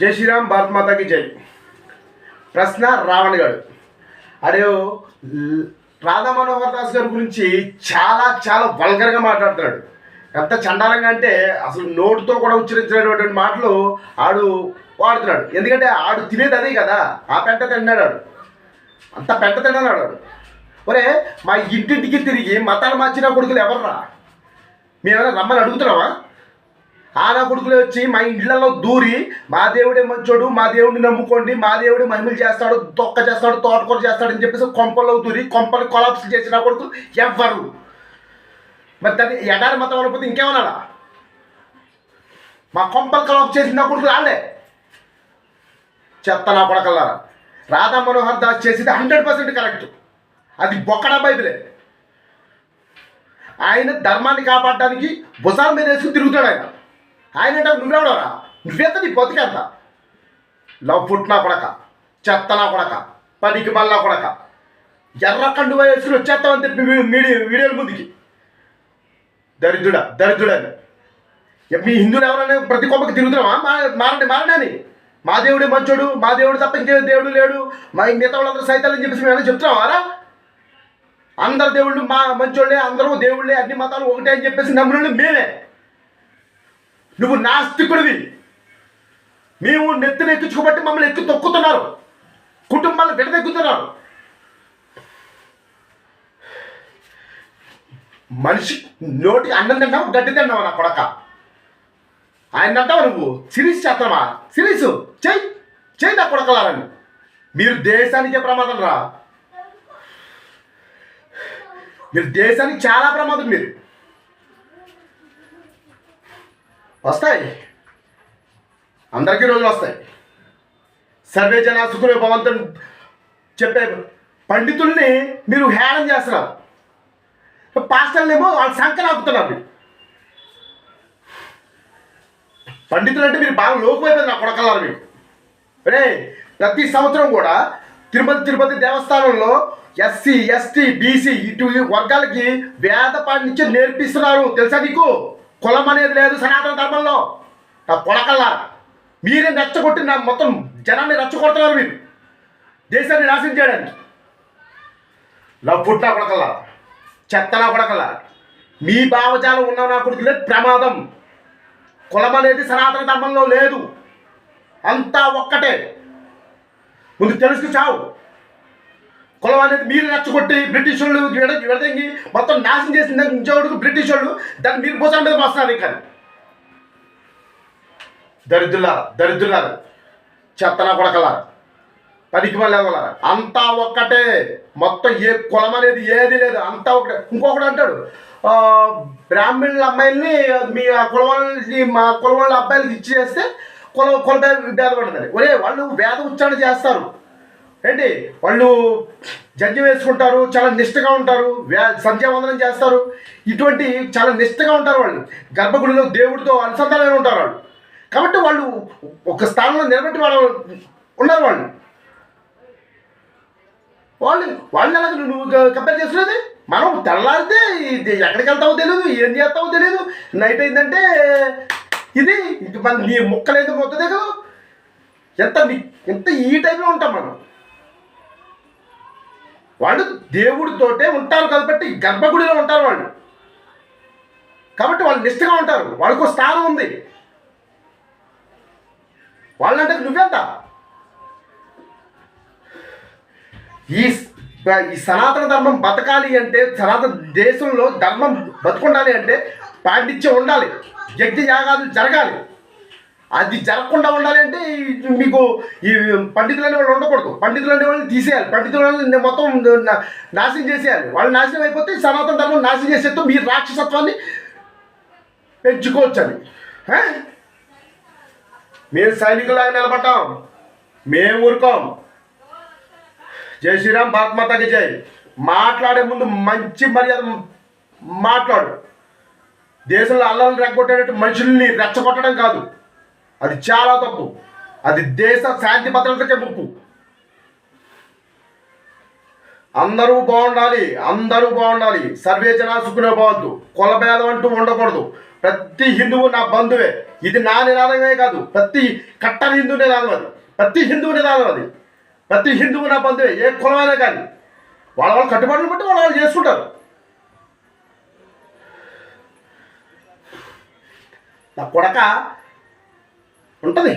జై శ్రీరామ్ భారత్ మాతాకి జై. ప్రశ్న రావణ్ గారు అరే రాధా మనోహర్ దాస్ గారి గురించి చాలా చాలా వల్గర్గా మాట్లాడుతున్నాడు. ఎంత చండాలంగా అంటే అసలు నోటుతో కూడా ఉచ్చరించినటువంటి మాటలు ఆడు వాడుతున్నాడు. ఎందుకంటే ఆడు తినేది అదే కదా ఆ పెంట తిన్నాడు ఆడు. అంత పెంట తిన్నాడు ఆడు. ఒరే మా ఇంటింటికి తిరిగి మతాలు మార్చిన కొడుకులు ఎవర్రా? మేమైనా రమ్మని అడుగుతున్నావా? ఆనా కొడుకులు వచ్చి మా ఇండ్లలో దూరి మా దేవుడే మంచోడు మా దేవుడిని నమ్ముకోండి మా దేవుడు మహిమలు చేస్తాడు తొక్క చేస్తాడు తోటకూర చేస్తాడు అని చెప్పేసి కొంపల్లో దూరి కొంపలు కొలాప్స్ చేసిన కొడుకు ఎవ్వరు. మరి దాన్ని ఎడారి మతం అనకపోతే ఇంకేమన్నా మా కొంపలు కొలాప్స్ చేసిన కొడుకు రాలే చెత్త నా కొడకల్లారా? రాధా మనోహర్ దాస్ చేసింది హండ్రెడ్ పర్సెంట్ కరెక్ట్. అది బొక్కడా బైబిలే. ఆయన ధర్మాన్ని కాపాడడానికి భుజాల మీద వేసుకుని తిరుగుతాడు ఆయన. ఆయన అంటే నువ్వెవడవరా నువ్వెంత నీ బతికెంత లవ్ ఫుట్ కొడక చెత్తనా కొడక పనికి మళ్ళా కొడక. ఎర్ర కండు వేసుకుని వచ్చేస్తామని చెప్పి వీ- వీడియోల ముందుకి. దరిద్రుడా దరిద్రుడని మీ హిందువులు ఎవరైనా ప్రతి కొమ్మకి తిరుగుతున్నామా మా మారండి మారండి మా దేవుడే మంచోడు మా దేవుడు తప్ప ఇంకే దేవుడు లేడు. మా మిగతా వాళ్ళందరూ సైతాలని చెప్పేసి మేము ఏమైనా చెప్తున్నామారా అందరు దేవుళ్ళు మా మంచోళ్ళే అందరూ దేవుళ్ళే అన్ని మతాలు ఒకటే అని చెప్పేసి నమ్మిన మేమే. నువ్వు నాస్తికుడివి. మేము నెత్తిన ఎక్కించుకోబట్టి మమ్మల్ని ఎక్కి తొక్కుతున్నారు. కుటుంబాలను విడదెక్కుతున్నారు. మనిషి నోటి అన్నం తింటావు గడ్డి తింటావు నా కొడక? ఆయన అంటావు నువ్వు సిరీస్ చేస్తావా? సిరీస్ చెయ్యి చెయ్యి నా కొడకలారని. మీరు దేశానికే ప్రమాదం రా. మీరు దేశానికి చాలా ప్రమాదం మీరు. వస్తాయి. అందరికీ రోజులు వస్తాయి. సర్వే జన సుఖమే భవంతుని చెప్పే పండితుల్ని మీరు హేళన చేస్తున్నారు. పాస్టర్లేమో వాళ్ళు సంకలాపుతున్నారు పండితులు అంటే మీరు బాగా లోకమైపోయింది నా కొడకలారు మీరు. రే ప్రతి సంవత్సరం కూడా తిరుపతి తిరుపతి దేవస్థానంలో ఎస్సీ ఎస్టీ బీసీ ఇటు వర్గాలకి వేద పాటించి నేర్పిస్తున్నారు. తెలుసా నీకు? కులం అనేది లేదు సనాతన ధర్మంలో. నా కొడకల్లా. మీరే రెచ్చగొట్టి నా మొత్తం జనాన్ని రెచ్చగొడుతున్నారు మీరు. దేశాన్ని నాశనం చేయడానికి. నా పుట్టా కొడకల్లా. చెత్తలా కొడకల్లా. మీ భావజాలం ఉన్న నా కొడుకులే ప్రమాదం. కులం అనేది సనాతన ధర్మంలో లేదు. అంతా ఒక్కటే. ముందు తెలుసుకు చావు. కులం అనేది మీరు రెచ్చగొట్టి బ్రిటిష్ వాళ్ళు విడ విడదంగి మొత్తం నాశనం చేసిన ఇంకోడుకు బ్రిటిష్ వాళ్ళు దాన్ని మీరు భూసాల మీద మోస్తున్నారు ఇంకా దరిద్రుల దరిద్రుల చెత్తన కొడకలారా పనికి మళ్ళీ అంతా ఒక్కటే. మొత్తం ఏ కులం అనేది ఏది లేదు. అంతా ఒకటే ఇంకొకడు అంటాడు బ్రాహ్మణుల అమ్మాయిల్ని మీ ఆ వాళ్ళని మా కులవాళ్ళ వాళ్ళ అబ్బాయిలకి ఇచ్చేస్తే కుల కులత భేదపడుతుంది ఒరే వాళ్ళు వేద ఉచ్చారణ చేస్తారు. ఏంటి? వాళ్ళు జడ్జి వేసుకుంటారు చాలా నిష్ఠగా ఉంటారు వ్యా సంధ్యావందనం చేస్తారు. ఇటువంటి చాలా నిష్టగా ఉంటారు వాళ్ళు. గర్భగుడిలో దేవుడితో అనుసంధానమే ఉంటారు వాళ్ళు. కాబట్టి వాళ్ళు ఒక స్థానంలో నిలబెట్టి వాళ్ళు ఉన్నారు వాళ్ళు. వాళ్ళు వాళ్ళని ఎలా నువ్వు కంపేర్ చేస్తున్నది? మనం తెల్లారితే ఇది ఎక్కడికి వెళ్తావో తెలియదు ఏం చేస్తావో తెలియదు నైట్ అయిందంటే ఇది ఇంక మన నీ ముక్కలేదు మొత్తదే కదా. ఎంత ఎంత ఈ టైంలో ఉంటాం మనం. వాళ్ళు దేవుడితోటే ఉంటారు కాబట్టి గర్భగుడిలో ఉంటారు వాళ్ళు. కాబట్టి వాళ్ళు నిష్ఠగా ఉంటారు. వాళ్ళకు స్థానం ఉంది. వాళ్ళంటే నువ్వెంత? ఈ ఈ సనాతన ధర్మం బతకాలి అంటే సనాతన దేశంలో ధర్మం బతుకుండాలి అంటే పాండిత్యం ఉండాలి. యజ్ఞ యాగాలు జరగాలి. అది జరగకుండా ఉండాలి అంటే మీకు ఈ పండితులు అనే వాళ్ళు ఉండకూడదు. పండితులు అనే వాళ్ళని తీసేయాలి. పండితులు వాళ్ళని మొత్తం నా- నాశనం చేసేయాలి. వాళ్ళు నాశనం అయిపోతే సనాతన ధర్మం నాశనం చేసేస్తూ మీరు రాక్షసత్వాన్ని పెంచుకోవచ్చని. అని మేము సైనికులాగా నిలబడ్డాం. మేము ఊరుకోం. జై శ్రీరామ్ భారత్ జై. మాట్లాడే ముందు మంచి మర్యాద మాట్లాడు. దేశంలో అల్లాలను రెగ్గొట్టేటట్టు మనుషుల్ని రెచ్చగొట్టడం కాదు. అది చాలా తప్పు. అది దేశ శాంతి భద్రతకే ముప్పు. అందరూ బాగుండాలి అందరూ బాగుండాలి. సర్వే జనా సుఖనే పోవద్దు కుల అంటూ ఉండకూడదు. ప్రతి హిందువు నా బంధువే. ఇది నా నినాదమే కాదు. ప్రతి కట్టని హిందూ నినాదం అది. ప్రతి హిందువు నినాదం అది. ప్రతి హిందువు నా బంధువే. ఏ కులమైనా కానీ. వాళ్ళ వాళ్ళ కట్టుబాట్లు బట్టి వాళ్ళు వాళ్ళు చేసుకుంటారు. నా కొడక ఉంటుంది